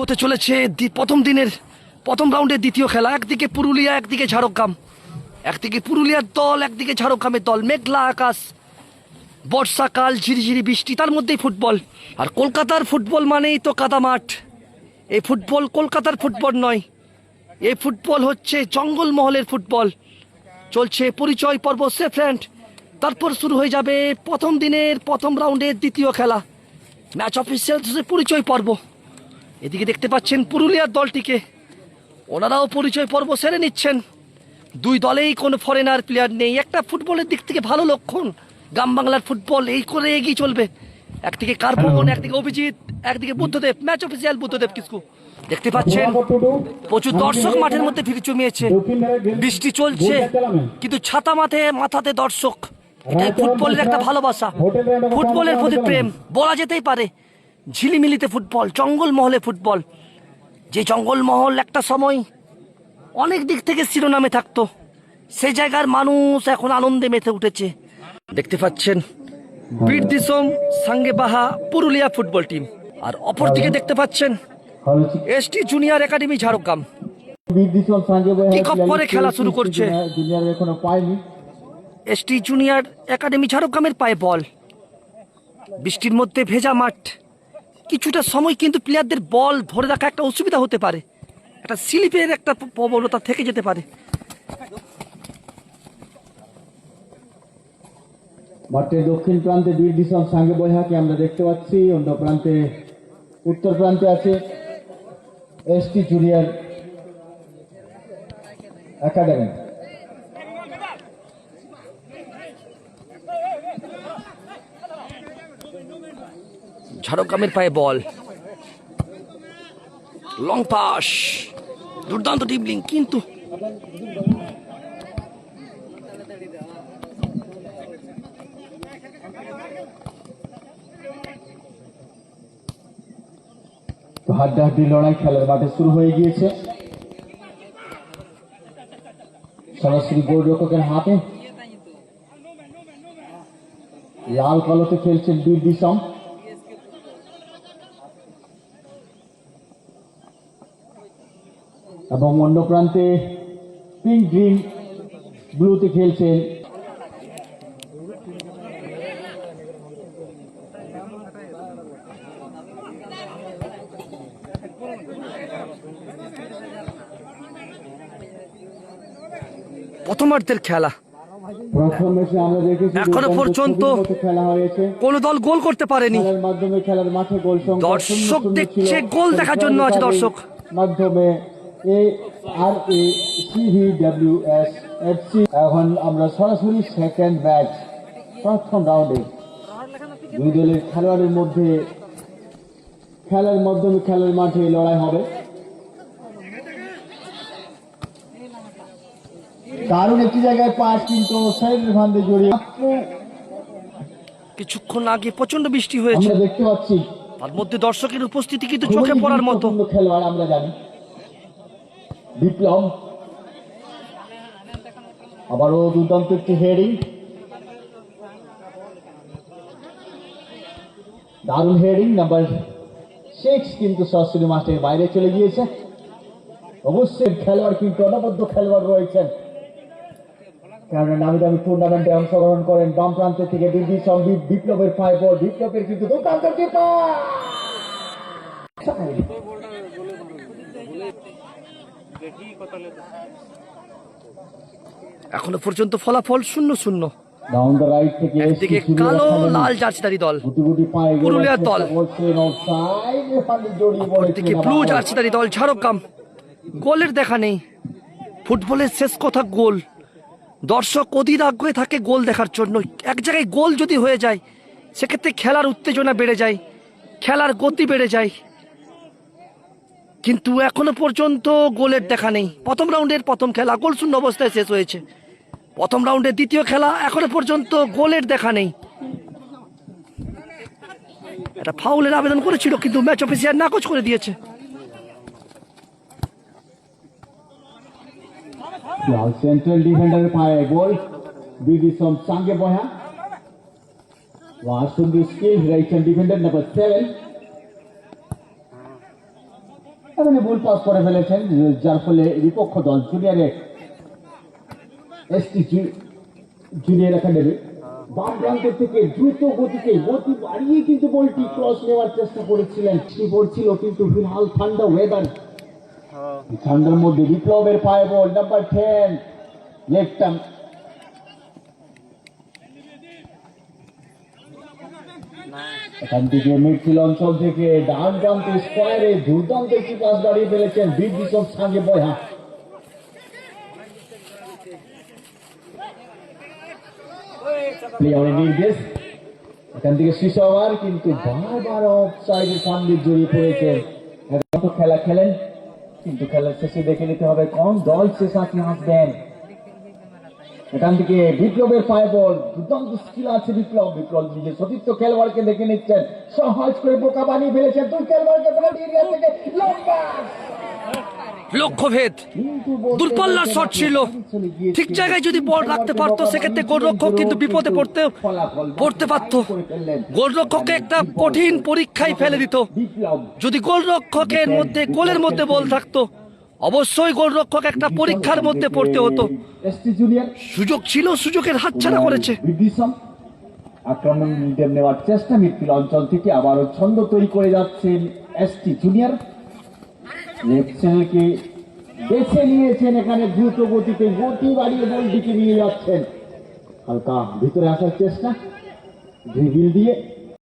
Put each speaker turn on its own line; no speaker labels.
হতে চলেছে প্রথম দিনের, প্রথম রাউন্ডের দ্বিতীয় খেলা। একদিকে পুরুলিয়া, একদিকে ঝাড়গ্রাম। একদিকে পুরুলিয়ার দল, একদিকে ঝাড়গ্রামের দল। মেঘলা আকাশ বর্ষাকাল ঝিরিঝিরি বৃষ্টি, তার মধ্যেই ফুটবল। আর কলকাতার ফুটবল মানেই তো কাদা মাঠ এই ফুটবল কলকাতার ফুটবল নয়। এই ফুটবল হচ্ছে জঙ্গলমহলের ফুটবল। চলছে পরিচয় পর্ব সে ফ্রেন্ড তারপর শুরু হয়ে যাবে প্রথম দিনের, প্রথম রাউন্ডের দ্বিতীয় খেলা। ম্যাচ অফিসিয়াল পরিচয় পর্ব। এদিকে দেখতে পাচ্ছেন পুরুলিয়ার দলটিকে। ওনারাও পরিচয় পর্ব সেরে নিচ্ছেন। দুই দলেই কোনো ফরেনার প্লেয়ার নেই। একটা ফুটবলের দিক থেকে ভালো লক্ষণ। গ্রাম বাংলার ফুটবল এই করে এগিয়ে চলবে। একদিকে কার্বন একদিকে অভিজিৎ, একদিকে Buddhadeb. Match official Buddhadev Kisku. দেখতে পাচ্ছেন, প্রচুর দর্শক মাঠের মধ্যে ভিড় জমিয়েছে। বৃষ্টি চলছে, কিন্তু ছাতা মাথে মাথাতে দর্শক। এটাই ফুটবলের একটা ভালোবাসা। ফুটবলের প্রতি প্রেম, বলা যেতেই পারে। ঝিলিমিলিতে ফুটবল জঙ্গলমহলে ফুটবল। যে জঙ্গলমহল একটা সময় অনেক দিক থেকে শিরোনামে থাকতো। সেই জায়গার মানুষ এখন আনন্দে মেতে উঠেছে। দেখতে পাচ্ছেন বীর দিসম সাঙ্গে বাহা পুরুলিয়া ফুটবল টিম। আর অপর অপরদিকে দেখতে পাচ্ছেন এসটি জুনিয়র একাডেমি ঝাড়গ্রাম। করে খেলা শুরু করছে। এসটি জুনিয়র একাডেমি ঝাড়গ্রামের পায়ে বল। বৃষ্টির মধ্যে ভেজা মাঠ। কিছুটা সময় কিন্তু প্লেয়ারদের বল ধরে রাখা একটা অসুবিধা হতে পারে। একটা স্লিপের একটা প্রবণতা থেকে যেতে পারে।
মাঠের দক্ষিণ প্রান্তে বীর দিশম সাঙ্গে বৈহাকে আমরা দেখতে পাচ্ছি। অন্য প্রান্তে উত্তর প্রান্তে আছে এসটি জুনিয়র একাডেমি।
ঝাড়গ্রামের পায়ে বল লং পাস দুর্দান্ত ডিবলিং কিন্তু
হাড্ডাহাড্ডি লড়াই খেলার মাঠে শুরু হয়ে গিয়েছে। সরাসরি গোলরক্ষকের হাতে। লাল কালোতে খেলছেন বীর দিশম এবং অন্য প্রান্তে পিঙ্ক গ্রিন ব্লুতে খেলছেন।
প্রথমার্ধের খেলা।
এখনও
পর্যন্ত কোনো দল গোল করতে পারেনি।
মাধ্যমে খেলার মাঠে গোল সংখ্যা
দর্শক দেখছে, গোল দেখার জন্য আছে দর্শক।
মাধ্যমে A R A CV S F এখন আমরা সরাসরি সেকেন্ড ম্যাচ প্রথম রাউন্ডে দুই দলের খেলোয়াড়ের মধ্যে খেলার মাধ্যমে খেলার মাঠে লড়াই হবে। দারুণ একটি জায়গায় পাস কিন্তু সাইডের ভান্ডে জড়িয়ে
কিছুক্ষণ আগে প্রচণ্ড বৃষ্টি হয়েছে।
দেখতে পাচ্ছি।
তার মধ্যে দর্শকের উপস্থিতি কিন্তু চোখে পড়ার মতো।
খেলোয়াড় আমরা জানি। বিপ্লব। আবারও দুর্দান্ত একটি হেডিং দারুণ হেডিং নাম্বার সিক্স কিন্তু সরাসরি মাঠের বাইরে চলে গিয়েছে। অবশ্যই খেলোয়াড় কিন্তু অনবদ্য খেলোয়াড় রয়েছেন? কারণ নামি দামি টুর্নামেন্টে অংশগ্রহণ করেন বাম প্রান্ত থেকে দিদি সম্বিত বিপ্লবের ফাইভ বিপ্লবের কিন্তু দুর্দান্ত
এখনও পর্যন্ত ফলাফল শূন্য শূন্য। একদিকে কালো লাল জার্সিধারী দল। পুরুলিয়ার দল। অপরদিকে ব্লু জার্সিধারী দল ঝাড়গ্রাম। গোলের দেখা নেই। ফুটবলের শেষ কথা গোল। দর্শক অধীর আগ্রহে থাকে গোল দেখার জন্য। এক জায়গায় গোল যদি হয়ে যায় সেক্ষেত্রে খেলার উত্তেজনা বেড়ে যায় খেলার গতি বেড়ে যায়। কিন্তু এখনও পর্যন্ত গোলের দেখা নেই। প্রথম রাউন্ডের প্রথম খেলা গোল শূন্য অবস্থায় শেষ হয়েছে। প্রথম রাউন্ডের দ্বিতীয় খেলা এখনও পর্যন্ত গোলের দেখা নেই। একটা ফাউলের আবেদন করেছিল, কিন্তু ম্যাচ অফিসিয়ার নাকচ করে দিয়েছে।
সেন্ট্রাল পায়ে গোল। ওয়াসুন্দি skill, right defender number seven এখানে ভুল পাস করে ফেলেছেন যার ফলে বিপক্ষ দল জুনিয়রে এসটি জুনিয়র একাডেমি বাম প্রান্ত থেকে দ্রুত গতিতে গতি বাড়িয়ে কিন্তু বলটি ক্রস নেওয়ার চেষ্টা করেছিলেন। পড়ছিল কিন্তু ফিলহাল ঠান্ডা ওয়েদার ঠান্ডার মধ্যে বিপ্লবের পায়ে বল নাম্বার টেন লেফট এখান থেকে মিডফিল্ড অঞ্চল থেকে ডান স্কোয়ারে দুর্দান্ত একটি বাড়িয়ে ফেলেছেন বয়হা। নির্দেশ। এখান থেকে কিন্তু বারবার অফ সাইডের সামনে জড়িয়ে খেলা খেলেন, কিন্তু খেলার শেষে দেখে নিতে হবে কোন দল শেষ আঁকি আসবেন এখান থেকে বিপ্লবের পায়ে বল দুর্দান্ত স্কিল আছে বিপ্লব। বিপ্লব নিজের সতীর্থ খেলোয়াড়কে দেখে নিচ্ছেন। সহজ করে বোকা বানিয়ে ফেলেছেন দুই খেলোয়াড়কে penalty area থেকে। লম্বা!
লক্ষ্যভেদ। দূরপাল্লার শট ছিল। ঠিক জায়গায় যদি বল রাখতে পারতো সেক্ষেত্রে গোলরক্ষক কিন্তু বিপদে পড়তে পড়তে পারত। গোলরক্ষককে একটা কঠিন পরীক্ষায় ফেলে দিত। যদি গোলরক্ষকের মধ্যে গোলের মধ্যে বল থাকতো অবশ্যই গোলরক্ষক একটা পরীক্ষার মধ্যে পড়তে হতো। সুযোগ ছিল সুযোগের হাতছাড়া করেছে।
আক্রমণ নেওয়ার চেষ্টা মিডফিল্ড অঞ্চল থেকে আবারও ছন্দ তৈরি করে যাচ্ছেন এসটি জুনিয়র। লেফট বেছে নিয়েছেন এখানে দ্রুত গতিতে গতি বাড়িয়ে বল দিকে নিয়ে যাচ্ছেন। হালকা ভিতরে আসার চেষ্টা ড্রিবিল দিয়ে।